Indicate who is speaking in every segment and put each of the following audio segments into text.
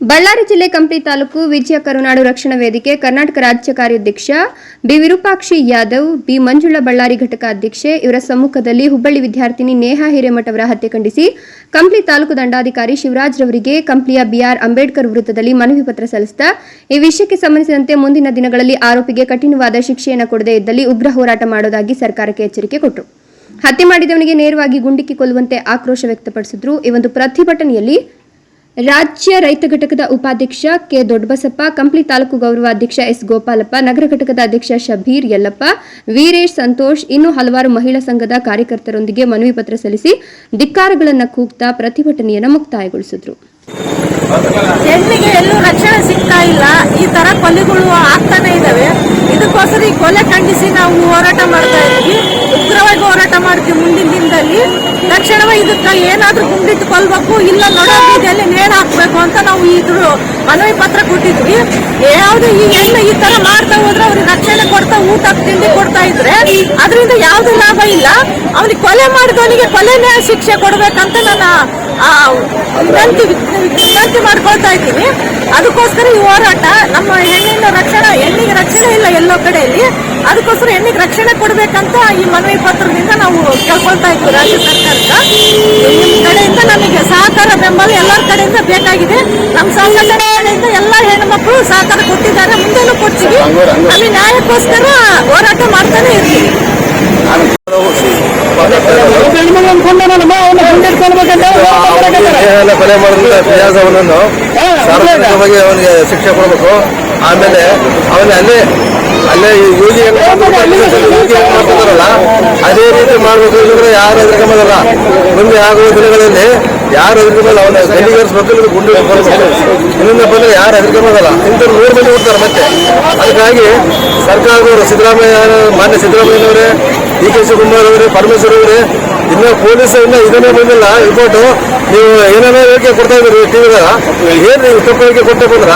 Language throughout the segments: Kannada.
Speaker 1: ಬಳ್ಳಾರಿ ಜಿಲ್ಲೆ ಕಂಪ್ಲಿ ತಾಲೂಕು ವಿಜಯ ಕರುನಾಡು ರಕ್ಷಣಾ ವೇದಿಕೆ ಕರ್ನಾಟಕ ರಾಜ್ಯ ಕಾರ್ಯಾಧ್ಯಕ್ಷ ಬಿ ವಿರೂಪಾಕ್ಷಿ ಯಾದವ್, ಬಿ ಮಂಜುಳಾ ಬಳ್ಳಾರಿ ಘಟಕ ಅಧ್ಯಕ್ಷೆ, ಇವರ ಸಮ್ಮುಖದಲ್ಲಿ ಹುಬ್ಬಳ್ಳಿ ವಿದ್ಯಾರ್ಥಿನಿ ನೇಹಾ ಹಿರೇಮಠ ಅವರ ಹತ್ಯೆ ಖಂಡಿಸಿ ಕಂಪ್ಲಿ ತಾಲೂಕು ದಂಡಾಧಿಕಾರಿ ಶಿವರಾಜ್ ರವರಿಗೆ ಕಂಪ್ಲಿಯ ಬಿಆರ್ ಅಂಬೇಡ್ಕರ್ ವೃತ್ತದಲ್ಲಿ ಮನವಿ ಪತ್ರ ಸಲ್ಲಿಸಿದ. ಈ ವಿಷಯಕ್ಕೆ ಸಂಬಂಧಿಸಿದಂತೆ ಮುಂದಿನ ದಿನಗಳಲ್ಲಿ ಆರೋಪಿಗೆ ಕಠಿಣವಾದ ಶಿಕ್ಷೆಯನ್ನು ಕೊಡದೇ ಇದ್ದಲ್ಲಿ ಉಗ್ರ ಹೋರಾಟ ಮಾಡೋದಾಗಿ ಸರ್ಕಾರಕ್ಕೆ ಎಚ್ಚರಿಕೆ ಕೊಟ್ಟರು. ಹತ್ಯೆ ಮಾಡಿದವನಿಗೆ ನೇರವಾಗಿ ಗುಂಡಿಕ್ಕಿ ಕೊಲ್ಲುವಂತೆ ಆಕ್ರೋಶ ವ್ಯಕ್ತಪಡಿಸಿದ್ರು. ಈ ಒಂದು ಪ್ರತಿಭಟನೆಯಲ್ಲಿ ರಾಜ್ಯ ರೈತ ಘಟಕದ ಉಪಾಧ್ಯಕ್ಷ ಕೆ ದೊಡ್ಡಬಸಪ್ಪ, ಕಂಪ್ಲಿ ತಾಲೂಕು ಗೌರವ ಅಧ್ಯಕ್ಷ ಎಸ್ ಗೋಪಾಲಪ್ಪ, ನಗರ ಘಟಕದ ಅಧ್ಯಕ್ಷ ಶಬೀರ್ ಯಲ್ಲಪ್ಪ, ವೀರೇಶ್ ಸಂತೋಷ್, ಇನ್ನು ಹಲವಾರು ಮಹಿಳಾ ಸಂಘದ ಕಾರ್ಯಕರ್ತರೊಂದಿಗೆ ಮನವಿ ಪತ್ರ ಸಲ್ಲಿಸಿ ಧಿಕ್ಕಾರಗಳನ್ನು ಕೂಗ್ತಾ ಪ್ರತಿಭಟನೆಯನ್ನು ಮುಕ್ತಾಯಗೊಳಿಸಿದ್ರು.
Speaker 2: ಹೆಣ್ಣಿಗೆ ಎಲ್ಲೂ ರಕ್ಷಣೆ ಸಿಗ್ತಾ ಇಲ್ಲ. ಈ ತರ ಕೊಲೆಗಳು ಆಗ್ತಾನೆ ಇದಾವೆ. ಇದಕ್ಕೋಸ್ಕರ ಈ ಕೊಲೆ ಖಂಡಿಸಿ ನಾವು ಹೋರಾಟ ಮಾಡ್ತಾ ಇದ್ವಿ ಉಗ್ರವಾಗಿ ಹೋರಾಟ ಮಾಡ್ತೀವಿ ಮುಂದಿನ ದಿನದಲ್ಲಿ. ತಕ್ಷಣವೇ ಇದಕ್ಕೆ ಏನಾದ್ರೂ ಗುಂಡಿಟ್ಟು ಕೊಲ್ಬೇಕು ಇಲ್ಲ ನೋಡೋ ಬೀದಿಯಲ್ಲಿ ನೇಣು ಹಾಕ್ಬೇಕು ಅಂತ ನಾವು ಇದ್ರ ಮನವಿ ಪತ್ರ ಕೊಟ್ಟಿದ್ವಿ. ಯಾವ್ದು ಈ ಹೆಣ್ಣು ಈ ತರ ಮಾಡ್ತಾ ಹೋದ್ರೆ ಅವ್ರಿಗೆ ರಕ್ಷಣೆ ಕೊಡ್ತಾ ಊಟ ತಿಂಡಿ ಕೊಡ್ತಾ ಇದ್ರೆ ಅದರಿಂದ ಯಾವ್ದು ಲಾಭ ಇಲ್ಲ. ಅವನಿಗೆ ಕೊಲೆ ಮಾಡಿದವನಿಗೆ ಕೊಲೆನೇ ಶಿಕ್ಷೆ ಕೊಡ್ಬೇಕಂತ ನಾನು ಆ, ವಿನಂತಿ ವಿನಂತಿ ಮಾಡ್ಕೊಳ್ತಾ ಇದ್ದೀನಿ. ಅದಕ್ಕೋಸ್ಕರ ಈ ಹೋರಾಟ ನಮ್ಮ ಹೆಣ್ಣಿನ ರಕ್ಷಣೆ ಹೆಣ್ಣಿಗೆ ರಕ್ಷಣೆ ಇಲ್ಲ ಎಲ್ಲೋ ಕಡೆಯಲ್ಲಿ. ಅದಕ್ಕೋಸ್ಕರ ಹೆಣ್ಣಿಗೆ ರಕ್ಷಣೆ ಕೊಡ್ಬೇಕಂತ ಈ ಮನವಿ ಪತ್ರದಿಂದ ನಾವು ಕೇಳ್ಕೊಳ್ತಾ ಇದ್ವಿ ರಾಜ್ಯ ಕಡೆಯಿಂದ ನಮಗೆ ಸಹಕಾರ ಬೆಂಬಲ ಎಲ್ಲರ ಕಡೆಯಿಂದ ಬೇಕಾಗಿದೆ. ನಮ್ಮ ಸಂಘಟನೆ ಎಲ್ಲ ಹೆಣ್ಮಕ್ಳು ಸಹಕಾರ ಕೊಟ್ಟಿದ್ದಾರೆ. ಮುಂದೆನೂ ಕೊಡ್ತೀವಿ. ಅಲ್ಲಿ ನ್ಯಾಯಕ್ಕೋಸ್ಕರ ಹೋರಾಟ ಮಾಡ್ತಾನೆ ಇರ್ತೀವಿ.
Speaker 3: ಕೊಲೆ ಶಿಕ್ಷೆ ಕೊಡಬೇಕು. ಆಮೇಲೆ ಅವನ ಅಲ್ಲೇ ಅಲ್ಲೇ ಯೂಗಿ ಹೆಂಗ್ ಯೋಗಿ ಹೆಂಗ್ ಮಾಡ್ತಿದಾರಲ್ಲ ಅದೇ ರೀತಿ ಮಾಡ್ಬೇಕು. ಇಲ್ಲಂದ್ರೆ ಯಾರು ಎದುರ್ಕೊಂಬಲ್ಲ ಮುಂದೆ ಆಗುವ ದಿನಗಳಲ್ಲಿ ಯಾರು ಎದುರ್ಕೊಂಬಲ್ಲ? ಅವನ ಗಲ್ಲಿಗೇರಿಸ್ಬೇಕು ಇಲ್ಲ ಗುಂಡು ಇನ್ನೊಂದು ಬಂದ್ರೆ ಯಾರು ಎದುರ್ಕೊಂಬಲ್ಲ ಇಂಥ ನೂರು ಮಂದಿ ಹೋಗ್ತಾರೆ ಮತ್ತೆ. ಅದಕ್ಕಾಗಿ ಸರ್ಕಾರದವರು ಸಿದ್ದರಾಮಯ್ಯ, ಮಾನ್ಯ ಸಿದ್ದರಾಮಯ್ಯನವರೇ, ಡಿ ಕೆ ಶಿವಕುಮಾರ್ ಅವರೇ, ಪರಮೇಶ್ವರ್ ಅವರೇ ಇನ್ನು ಪೊಲೀಸ್ ಇಲ್ಲ ಇದನ್ನೇ ಬಂದಿಲ್ಲ. ರಿಪೋರ್ಟ್ ನೀವು ಏನೇನೋ ಹೇಳಿಕೆ ಕೊಡ್ತಾ ಇದ್ದೀರಿ ಟಿವಿದಾಗ ಏನು ನೀವು ತಪ್ಪು ಹೇಳಿಕೆ ಕೊಟ್ಟೆ ಬಂದ್ರ?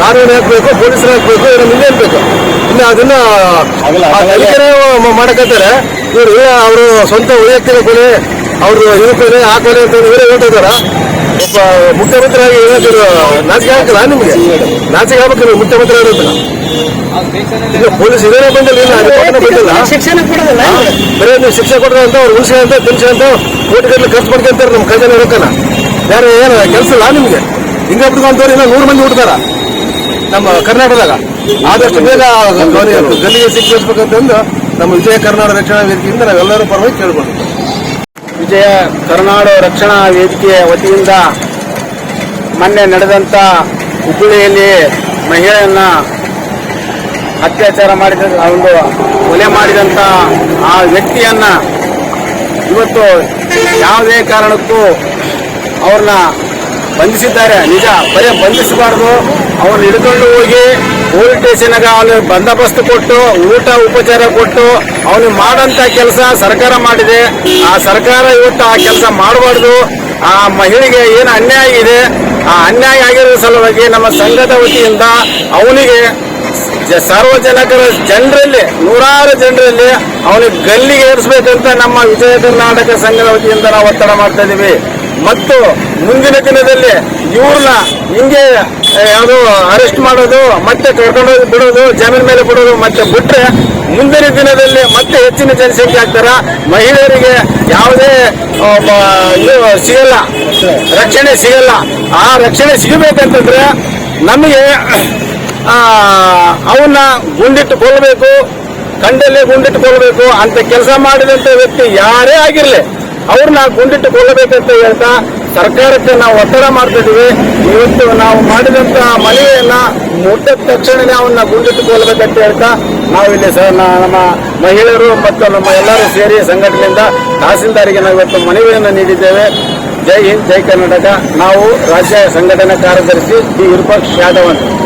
Speaker 3: ಕಾನೂನು ಹಾಕ್ಬೇಕು ಪೊಲೀಸರು ಹಾಕ್ಬೇಕು ಏನೋ ಮುಂದೆ ಹಾಕ್ಬೇಕು ಇಲ್ಲ ಅದನ್ನ ತನಿಖೆನೇ ಮಾಡಕತ್ತಾರೆ. ಇವರು ಅವರು ಸ್ವಂತ ವೈಯಕ್ತಿಕ ಕೊಲೆ ಅವ್ರದ್ದು ಇದು ಕೊಲೆ ಆ ಕೊಲೆ ಅಂತ ಇವರೇ ಹೇಳ್ತಾ ಇದಾರ ಒಬ್ಬ ಮುಖ್ಯಮಂತ್ರಿಯಾಗಿ ಏನಾದರೂ ನಾಚಿಕೆ ಹಾಕಲ್ಲ ನಿಮಗೆ? ನಾಚಿಕೆ ಆಗ್ಬೇಕು ನೀವು ಮುಖ್ಯಮಂತ್ರಿ ಆಗಿರೋದನ್ನ ಈಗ ಪೊಲೀಸ್ ಇದೇ ಬಂದಿಲ್ಲ ಇಲ್ಲ ರಿಪೋರ್ಟ್ನೇ ಬಂದಿಲ್ಲ.
Speaker 2: ಶಿಕ್ಷಣ ಕೊಡೋದಿಲ್ಲ.
Speaker 3: ಬರೀ ನೀವು ಶಿಕ್ಷೆ ಕೊಡ್ರಿ ಅಂತ ಅವ್ರು ಉಳಿಸಿ ಅಂತ ತಿನ್ಸಿ ಅಂತ ಕೋಟಿಗಟ್ಟಲೆ ಖರ್ಚು ಮಾಡ್ಕೊಂತಾರೆ ನಮ್ಮ ಖಜಾನೆ ರೊಕ್ಕನ. ಬೇರೆ ಏನು ಕೆಲಸ ಇಲ್ಲ ನಿಮಗೆ? ಹಿಂಗೆ ಬಿಟ್ಕೊಂತವ್ರು ಇನ್ನೂ ನೂರು ಮಂದಿ ಹುಡ್ತಾರ ನಮ್ಮ ಕರ್ನಾಟಕದಾಗ. ಆದಷ್ಟು ಬೇಗ ಗಲ್ಲಿಗೆ ಗಲ್ಲಿಗೆ ಶಿಕ್ಷಿಸ್ಬೇಕಂತಂದು ನಮ್ಮ ವಿಜಯ ಕರ್ನಾಟಕ ರಕ್ಷಣಾ ವೇದಿಕೆಯಿಂದ ನಾವೆಲ್ಲರೂ ಪರವಾಗಿ ಕೇಳ್ಬೋದು.
Speaker 4: ವಿಜಯ ಕರುನಾಡು ರಕ್ಷಣಾ ವೇದಿಕೆಯ ವತಿಯಿಂದ ಮೊನ್ನೆ ನಡೆದಂತ ಹುಬ್ಬಳ್ಳಿಯಲ್ಲಿ ಮಹಿಳೆಯನ್ನ ಅತ್ಯಾಚಾರ ಮಾಡಿದ ಒಂದು ಕೊಲೆ ಮಾಡಿದಂತ ಆ ವ್ಯಕ್ತಿಯನ್ನ ಇವತ್ತು ಯಾವುದೇ ಕಾರಣಕ್ಕೂ ಅವ್ರನ್ನ ಬಂಧಿಸಿದ್ದಾರೆ. ನಿಜ, ಬರೀ ಬಂಧಿಸಬಾರ್ದು. ಅವ್ರನ್ನ ಹಿಡಿದುಕೊಂಡು ಹೋಗಿ ಪೊಲೀಸ್ ಸ್ಟೇಷನ್ಗೆ ಅವನು ಬಂದೋಬಸ್ತ್ ಕೊಟ್ಟು, ಊಟ, ಉಪಚಾರ ಕೊಟ್ಟು ಅವನಿಗೆ ಮಾಡಂತ ಕೆಲಸ ಸರ್ಕಾರ ಮಾಡಿದೆ. ಆ ಸರ್ಕಾರ ಇವತ್ತು ಆ ಕೆಲಸ ಮಾಡಬಾರ್ದು. ಆ ಮಹಿಳೆಗೆ ಏನು ಅನ್ಯಾಯ ಇದೆ, ಆ ಅನ್ಯಾಯ ಆಗಿರೋ ಸಲುವಾಗಿ ನಮ್ಮ ಸಂಘದ ವತಿಯಿಂದ ಅವನಿಗೆ ಸಾರ್ವಜನಿಕರ ಜನರಲ್ಲಿ, ನೂರಾರು ಜನರಲ್ಲಿ ಅವನಿಗೆ ಗಲ್ಲಿಗೆ ಏರಿಸಬೇಕಂತ ನಮ್ಮ ವಿಜಯ ಕರ್ನಾಟಕ ಸಂಘದ ವತಿಯಿಂದ ನಾವು ಒತ್ತಡ ಮಾಡ್ತಾ ಇದೀವಿ. ಮತ್ತು ಮುಂದಿನ ದಿನದಲ್ಲಿ ಇವ್ರನ್ನ ಹಿಂಗೆ ಯಾವುದು ಅರೆಸ್ಟ್ ಮಾಡೋದು, ಮತ್ತೆ ಕರ್ಕೊಂಡೋಗಿ ಬಿಡೋದು, ಜಮೀನ್ ಮೇಲೆ ಬಿಡೋದು, ಮತ್ತೆ ಬಿಟ್ರೆ ಮುಂದಿನ ದಿನದಲ್ಲಿ ಮತ್ತೆ ಹೆಚ್ಚಿನ ಜನಸಂಖ್ಯೆ ಆಗ್ತಾರ? ಮಹಿಳೆಯರಿಗೆ ಯಾವುದೇ ಸಿಗಲ್ಲ. ರಕ್ಷಣೆ ಸಿಗಲ್ಲ. ಆ ರಕ್ಷಣೆ ಸಿಗಬೇಕಂತಂದ್ರೆ ನಮಗೆ ಅವನ್ನ ಗುಂಡಿಟ್ಟು ಕೊಲ್ಲಬೇಕು ಕಂಡಲ್ಲೇ ಗುಂಡಿಟ್ಟುಕೊಳ್ಬೇಕು ಅಂತ ಕೆಲಸ ಮಾಡಿದಂತ ವ್ಯಕ್ತಿ ಯಾರೇ ಆಗಿರ್ಲಿ. ಅವ್ರನ್ನ ಗುಂಡಿಟ್ಟು ಕೊಲ್ಲಬೇಕಂತ ಹೇಳ್ತಾ ಸರ್ಕಾರಕ್ಕೆ ನಾವು ಒತ್ತಡ ಮಾಡ್ತಿದ್ದೀವಿ. ಇವತ್ತು ನಾವು ಮಾಡಿದಂತ ಮನವಿಯನ್ನ ಮುಟ್ಟಿದ ತಕ್ಷಣನೇ ಅವನ್ನ ಗುಂಡಿಟ್ಟು ಕೊಲ್ಲಬೇಕಂತ ಹೇಳ್ತಾ ನಾವು ಇಲ್ಲಿ ಸ- ನ- ನಮ್ಮ ಮಹಿಳೆಯರು ಮತ್ತು ನಮ್ಮ ಎಲ್ಲರೂ ಸೇರಿ ಸಂಘಟನೆಯಿಂದ ತಹಸೀಲ್ದಾರಿಗೆ ನಾವು ಇವತ್ತು ಮನವಿಯನ್ನು ನೀಡಿದ್ದೇವೆ. ಜೈ ಹಿಂದ್, ಜೈ ಕರ್ನಾಟಕ. ನಾವು ರಾಜ್ಯ ಸಂಘಟನಾ ಕಾರ್ಯದರ್ಶಿ ಡಿ ವಿರೂಪಾಕ್ಷ ಯಾದವ್ ಅಂತ.